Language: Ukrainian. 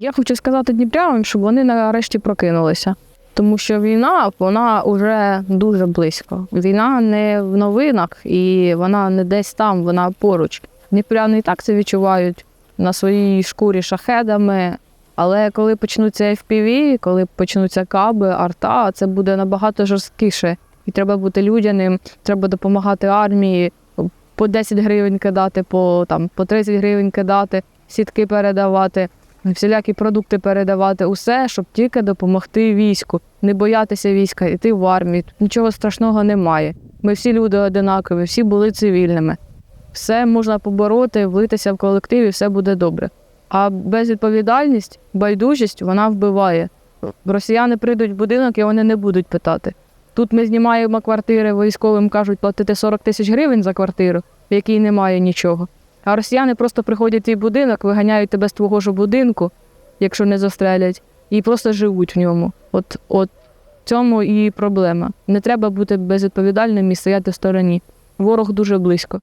Я хочу сказати дніпрянам, щоб вони нарешті прокинулися. Тому що війна, вона вже дуже близько. Війна не в новинах і вона не десь там, вона поруч. Дніпряни і так це відчувають на своїй шкурі шахедами. Але коли почнуться FPV, коли почнуться каби, арта, це буде набагато жорсткіше. І треба бути людяним, треба допомагати армії, по 10 гривень кидати, по, там, по 30 гривень кидати, сітки передавати, всілякі продукти передавати, усе, щоб тільки допомогти війську, не боятися війська, йти в армію. Нічого страшного немає. Ми всі люди одинакові, всі були цивільними. Все можна побороти, влитися в колектив і все буде добре. А безвідповідальність, байдужість вона вбиває. Росіяни прийдуть в будинок і вони не будуть питати. Тут ми знімаємо квартири, військовим кажуть платити 40 тисяч гривень за квартиру, в якій немає нічого. А росіяни просто приходять в твій будинок, виганяють тебе з твого ж будинку, якщо не застрелять, і просто живуть в ньому. От, от в цьому і проблема. Не треба бути безвідповідальним і стояти в стороні. Ворог дуже близько.